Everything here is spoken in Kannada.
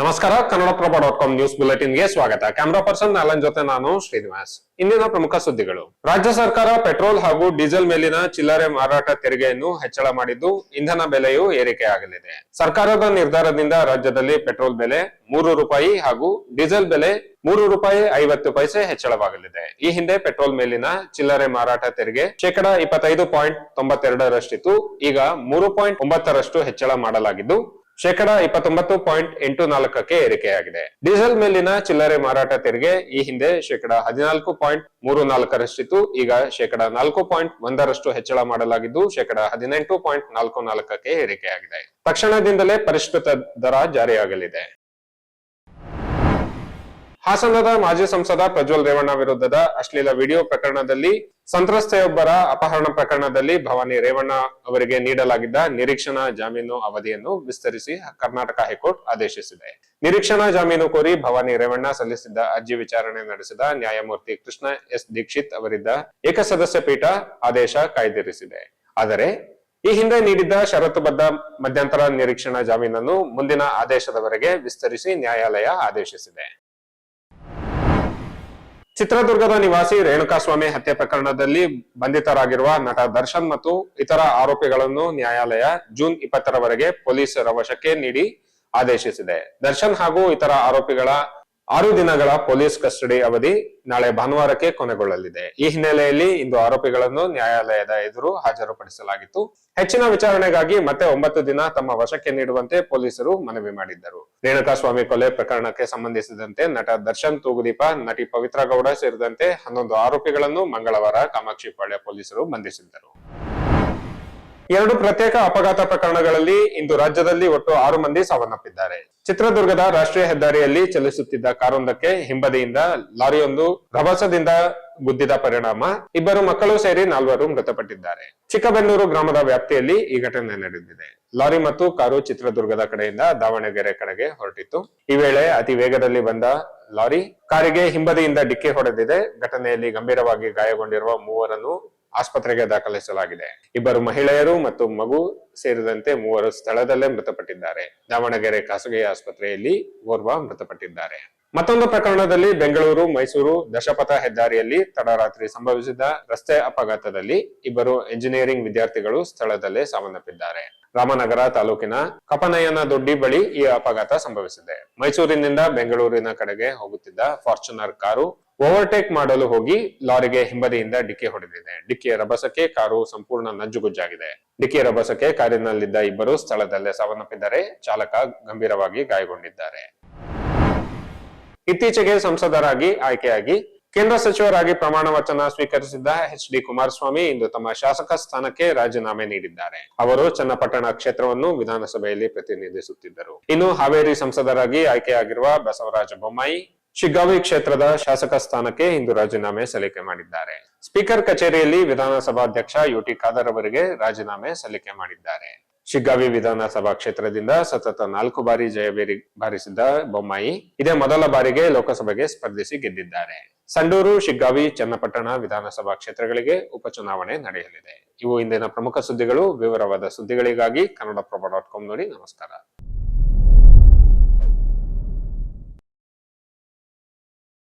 ನಮಸ್ಕಾರ, ಕನ್ನಡಪ್ರಭ ಡಾಟ್ ಕಾಮ್ ನ್ಯೂಸ್ ಬುಲೆಟಿನ್ಗೆ ಸ್ವಾಗತ. ಕ್ಯಾಮರಾ ಪರ್ಸನ್ ನಾಲನ್ ಜೊತೆ ನಾನು ಶ್ರೀನಿವಾಸ್. ಇಂದಿನ ಪ್ರಮುಖ ಸುದ್ದಿಗಳು. ರಾಜ್ಯ ಸರ್ಕಾರ ಪೆಟ್ರೋಲ್ ಹಾಗೂ ಡೀಸೆಲ್ ಮೇಲಿನ ಚಿಲ್ಲರೆ ಮಾರಾಟ ತೆರಿಗೆಯನ್ನು ಹೆಚ್ಚಳ ಮಾಡಿದ್ದು, ಇಂಧನ ಬೆಲೆಯೂ ಏರಿಕೆಯಾಗಲಿದೆ ಸರ್ಕಾರದ ನಿರ್ಧಾರದಿಂದ ರಾಜ್ಯದಲ್ಲಿ ಪೆಟ್ರೋಲ್ ಬೆಲೆ ಮೂರು ರೂಪಾಯಿ ಹಾಗೂ ಡೀಸೆಲ್ ಬೆಲೆ ಮೂರು ರೂಪಾಯಿ ಐವತ್ತು ಪೈಸೆ ಹೆಚ್ಚಳವಾಗಲಿದೆ. ಈ ಹಿಂದೆ ಪೆಟ್ರೋಲ್ ಮೇಲಿನ ಚಿಲ್ಲರೆ ಮಾರಾಟ ತೆರಿಗೆ ಶೇಕಡ ಇಪ್ಪತ್ತೈದು ಪಾಯಿಂಟ್ ತೊಂಬತ್ತೆರಡರಷ್ಟಿತ್ತು. ಈಗ ಮೂರು ಪಾಯಿಂಟ್ ಒಂಬತ್ತರಷ್ಟು ಹೆಚ್ಚಳ ಮಾಡಲಾಗಿದ್ದು ಶೇಕಡ ಇಪ್ಪತ್ತೊಂಬತ್ತು ಪಾಯಿಂಟ್ ಎಂಟು ನಾಲ್ಕಕ್ಕೆ ಏರಿಕೆಯಾಗಿದೆ. ಡೀಸೆಲ್ ಮೇಲಿನ ಚಿಲ್ಲರೆ ಮಾರಾಟ ತೆರಿಗೆ ಈ ಹಿಂದೆ ಶೇಕಡ ಹದಿನಾಲ್ಕು ಪಾಯಿಂಟ್ ಮೂರು ನಾಲ್ಕರಷ್ಟಿತ್ತು. ಈಗ ಶೇಕಡ ನಾಲ್ಕು ಪಾಯಿಂಟ್ ಒಂದರಷ್ಟು ಹೆಚ್ಚಳ ಮಾಡಲಾಗಿದ್ದು ಶೇಕಡ ಹದಿನೆಂಟು ಪಾಯಿಂಟ್ ನಾಲ್ಕು ನಾಲ್ಕಕ್ಕೆ ಏರಿಕೆಯಾಗಿದೆ. ತಕ್ಷಣದಿಂದಲೇ ಪರಿಷ್ಕೃತ ದರ ಜಾರಿಯಾಗಲಿದೆ. ಹಾಸನದ ಮಾಜಿ ಸಂಸದ ಪ್ರಜ್ವಲ್ ರೇವಣ್ಣ ವಿರುದ್ಧದ ಅಶ್ಲೀಲ ವಿಡಿಯೋ ಪ್ರಕರಣದಲ್ಲಿ ಸಂತ್ರಸ್ತೆಯೊಬ್ಬರ ಅಪಹರಣ ಪ್ರಕರಣದಲ್ಲಿ ಭವಾನಿ ರೇವಣ್ಣ ಅವರಿಗೆ ನೀಡಲಾಗಿದ್ದ ನಿರೀಕ್ಷಣಾ ಜಾಮೀನು ಅವಧಿಯನ್ನು ವಿಸ್ತರಿಸಿ ಕರ್ನಾಟಕ ಹೈಕೋರ್ಟ್ ಆದೇಶಿಸಿದೆ. ನಿರೀಕ್ಷಣಾ ಜಾಮೀನು ಕೋರಿ ಭವಾನಿ ರೇವಣ್ಣ ಸಲ್ಲಿಸಿದ್ದ ಅರ್ಜಿ ವಿಚಾರಣೆ ನಡೆಸಿದ ನ್ಯಾಯಮೂರ್ತಿ ಕೃಷ್ಣ ಎಸ್ ದೀಕ್ಷಿತ್ ಅವರಿದ್ದ ಏಕಸದಸ್ಯ ಪೀಠ ಆದೇಶ ಕಾಯ್ದಿರಿಸಿದೆ. ಆದರೆ ಈ ಹಿಂದೆ ನೀಡಿದ್ದ ಷರತ್ತುಬದ್ಧ ಮಧ್ಯಂತರ ನಿರೀಕ್ಷಣಾ ಜಾಮೀನನ್ನು ಮುಂದಿನ ಆದೇಶದವರೆಗೆ ವಿಸ್ತರಿಸಿ ನ್ಯಾಯಾಲಯ ಆದೇಶಿಸಿದೆ. ಚಿತ್ರದುರ್ಗದ ನಿವಾಸಿ ರೇಣುಕಾಸ್ವಾಮಿ ಹತ್ಯೆ ಪ್ರಕರಣದಲ್ಲಿ ಬಂಧಿತರಾಗಿರುವ ನಟ ದರ್ಶನ್ ಮತ್ತು ಇತರ ಆರೋಪಿಗಳನ್ನು ನ್ಯಾಯಾಲಯ ಜೂನ್ ಇಪ್ಪತ್ತರವರೆಗೆ ಪೊಲೀಸರ ವಶಕ್ಕೆ ನೀಡಿ ಆದೇಶಿಸಿದೆ. ದರ್ಶನ್ ಹಾಗೂ ಇತರ ಆರೋಪಿಗಳ ಆರು ದಿನಗಳ ಪೊಲೀಸ್ ಕಸ್ಟಡಿ ಅವಧಿ ನಾಳೆ ಭಾನುವಾರಕ್ಕೆ ಕೊನೆಗೊಳ್ಳಲಿದೆ. ಈ ಹಿನ್ನೆಲೆಯಲ್ಲಿ ಇಂದು ಆರೋಪಿಗಳನ್ನು ನ್ಯಾಯಾಲಯದ ಎದುರು ಹಾಜರುಪಡಿಸಲಾಗಿತ್ತು. ಹೆಚ್ಚಿನ ವಿಚಾರಣೆಗಾಗಿ ಮತ್ತೆ ಒಂಬತ್ತು ದಿನ ತಮ್ಮ ವಶಕ್ಕೆ ನೀಡುವಂತೆ ಪೊಲೀಸರು ಮನವಿ ಮಾಡಿದ್ದರು. ರೇಣುಕಾಸ್ವಾಮಿ ಕೊಲೆ ಪ್ರಕರಣಕ್ಕೆ ಸಂಬಂಧಿಸಿದಂತೆ ನಟ ದರ್ಶನ್ ತೂಗುದೀಪ, ನಟಿ ಪವಿತ್ರ ಗೌಡ ಸೇರಿದಂತೆ ಹನ್ನೊಂದು ಆರೋಪಿಗಳನ್ನು ಮಂಗಳವಾರ ಕಾಮಾಕ್ಷಿಪಾಳ್ಯ ಪೊಲೀಸರು ಬಂಧಿಸಿದ್ದರು. ಎರಡು ಪ್ರತ್ಯೇಕ ಅಪಘಾತ ಪ್ರಕರಣಗಳಲ್ಲಿ ಇಂದು ರಾಜ್ಯದಲ್ಲಿ ಒಟ್ಟು ಆರು ಮಂದಿ ಸಾವನ್ನಪ್ಪಿದ್ದಾರೆ. ಚಿತ್ರದುರ್ಗದ ರಾಷ್ಟ್ರೀಯ ಹೆದ್ದಾರಿಯಲ್ಲಿ ಚಲಿಸುತ್ತಿದ್ದ ಕಾರೊಂದಕ್ಕೆ ಹಿಂಬದಿಯಿಂದ ಲಾರಿಯೊಂದು ರಭಸದಿಂದ ಗುದ್ದಿದ ಪರಿಣಾಮ, ಇಬ್ಬರು ಮಕ್ಕಳು ಸೇರಿ ನಾಲ್ವರು ಮೃತಪಟ್ಟಿದ್ದಾರೆ. ಚಿಕ್ಕಬೆನ್ನೂರು ಗ್ರಾಮದ ವ್ಯಾಪ್ತಿಯಲ್ಲಿ ಈ ಘಟನೆ ನಡೆದಿದೆ. ಲಾರಿ ಮತ್ತು ಕಾರು ಚಿತ್ರದುರ್ಗದ ಕಡೆಯಿಂದ ದಾವಣಗೆರೆ ಕಡೆಗೆ ಹೊರಟಿತ್ತು. ಈ ವೇಳೆ ಅತಿ ವೇಗದಲ್ಲಿ ಬಂದ ಲಾರಿ ಕಾರಿಗೆ ಹಿಂಬದಿಯಿಂದ ಡಿಕ್ಕಿ ಹೊಡೆದಿದೆ. ಘಟನೆಯಲ್ಲಿ ಗಂಭೀರವಾಗಿ ಗಾಯಗೊಂಡಿರುವ ಮೂವರನ್ನು ಆಸ್ಪತ್ರೆಗೆ ದಾಖಲಿಸಲಾಗಿದೆ. ಇಬ್ಬರು ಮಹಿಳೆಯರು ಮತ್ತು ಮಗು ಸೇರಿದಂತೆ ಮೂವರು ಸ್ಥಳದಲ್ಲೇ ಮೃತಪಟ್ಟಿದ್ದಾರೆ. ದಾವಣಗೆರೆ ಖಾಸಗಿ ಆಸ್ಪತ್ರೆಯಲ್ಲಿ ಓರ್ವ ಮೃತಪಟ್ಟಿದ್ದಾರೆ. ಮತ್ತೊಂದು ಪ್ರಕರಣದಲ್ಲಿ ಬೆಂಗಳೂರು, ಮೈಸೂರು, ದಶಪಥ ಹೆದ್ದಾರಿಯಲ್ಲಿ ತಡರಾತ್ರಿ ಸಂಭವಿಸಿದ ರಸ್ತೆ ಅಪಘಾತದಲ್ಲಿ ಇಬ್ಬರು ಎಂಜಿನಿಯರಿಂಗ್ ವಿದ್ಯಾರ್ಥಿಗಳು ಸ್ಥಳದಲ್ಲೇ ಸಾವನ್ನಪ್ಪಿದ್ದಾರೆ. ರಾಮನಗರ ತಾಲೂಕಿನ ಕಪನಯನ ದೊಡ್ಡಿ ಬಳಿ ಈ ಅಪಘಾತ ಸಂಭವಿಸಿದೆ. ಮೈಸೂರಿನಿಂದ ಬೆಂಗಳೂರಿನ ಕಡೆಗೆ ಹೋಗುತ್ತಿದ್ದ ಫಾರ್ಚುನರ್ ಕಾರು ಓವರ್ಟೇಕ್ ಮಾಡಲು ಹೋಗಿ ಲಾರಿಗೆ ಹಿಂಬದಿಯಿಂದ ಡಿಕ್ಕಿ ಹೊಡೆದಿದೆ. ಡಿಕ್ಕಿಯ ರಭಸಕ್ಕೆ ಕಾರು ಸಂಪೂರ್ಣ ನಜ್ಜುಗುಜ್ಜಾಗಿದೆ ಡಿಕ್ಕಿಯ ರಭಸಕ್ಕೆ ಕಾರಿನಲ್ಲಿದ್ದ ಇಬ್ಬರು ಸ್ಥಳದಲ್ಲೇ ಸಾವನ್ನಪ್ಪಿದ್ದಾರೆ. ಚಾಲಕ ಗಂಭೀರವಾಗಿ ಗಾಯಗೊಂಡಿದ್ದಾರೆ. ಇತ್ತೀಚೆಗೆ ಸಂಸದರಾಗಿ ಆಯ್ಕೆಯಾಗಿ ಕೇಂದ್ರ ಸಚಿವರಾಗಿ ಪ್ರಮಾಣ ವಚನ ಸ್ವೀಕರಿಸಿದ್ದ ಎಚ್ ಡಿ ಕುಮಾರಸ್ವಾಮಿ ಇಂದು ತಮ್ಮ ಶಾಸಕ ಸ್ಥಾನಕ್ಕೆ ರಾಜೀನಾಮೆ ನೀಡಿದ್ದಾರೆ. ಅವರು ಚನ್ನಪಟ್ಟಣ ಕ್ಷೇತ್ರವನ್ನು ವಿಧಾನಸಭೆಯಲ್ಲಿ ಪ್ರತಿನಿಧಿಸುತ್ತಿದ್ದರು. ಇನ್ನು ಹಾವೇರಿ ಸಂಸದರಾಗಿ ಆಯ್ಕೆಯಾಗಿರುವ ಬಸವರಾಜ ಬೊಮ್ಮಾಯಿ ಶಿಗ್ಗಾವಿ ಕ್ಷೇತ್ರದ ಶಾಸಕ ಸ್ಥಾನಕ್ಕೆ ಇಂದು ರಾಜೀನಾಮೆ ಸಲ್ಲಿಕೆ ಮಾಡಿದ್ದಾರೆ. ಸ್ಪೀಕರ್ ಕಚೇರಿಯಲ್ಲಿ ವಿಧಾನಸಭಾಧ್ಯಕ್ಷ ಯುಟಿ ಖಾದರ್ ಅವರಿಗೆ ರಾಜೀನಾಮೆ ಸಲ್ಲಿಕೆ ಮಾಡಿದ್ದಾರೆ. ಶಿಗ್ಗಾವಿ ವಿಧಾನಸಭಾ ಕ್ಷೇತ್ರದಿಂದ ಸತತ ನಾಲ್ಕು ಬಾರಿ ಜಯಬೇರಿ ಬಾರಿಸಿದ್ದ ಬೊಮ್ಮಾಯಿ ಇದೇ ಮೊದಲ ಬಾರಿಗೆ ಲೋಕಸಭೆಗೆ ಸ್ಪರ್ಧಿಸಿ ಗೆದ್ದಿದ್ದಾರೆ. ಸಂಡೂರು, ಶಿಗ್ಗಾವಿ, ಚನ್ನಪಟ್ಟಣ ವಿಧಾನಸಭಾ ಕ್ಷೇತ್ರಗಳಿಗೆ ಉಪಚುನಾವಣೆ ನಡೆಯಲಿದೆ. ಇವು ಇಂದಿನ ಪ್ರಮುಖ ಸುದ್ದಿಗಳು. ವಿವರವಾದ ಸುದ್ದಿಗಳಿಗಾಗಿ ಕನ್ನಡಪ್ರಭ ಡಾಟ್ ಕಾಂ ನೋಡಿ ನಮಸ್ಕಾರ.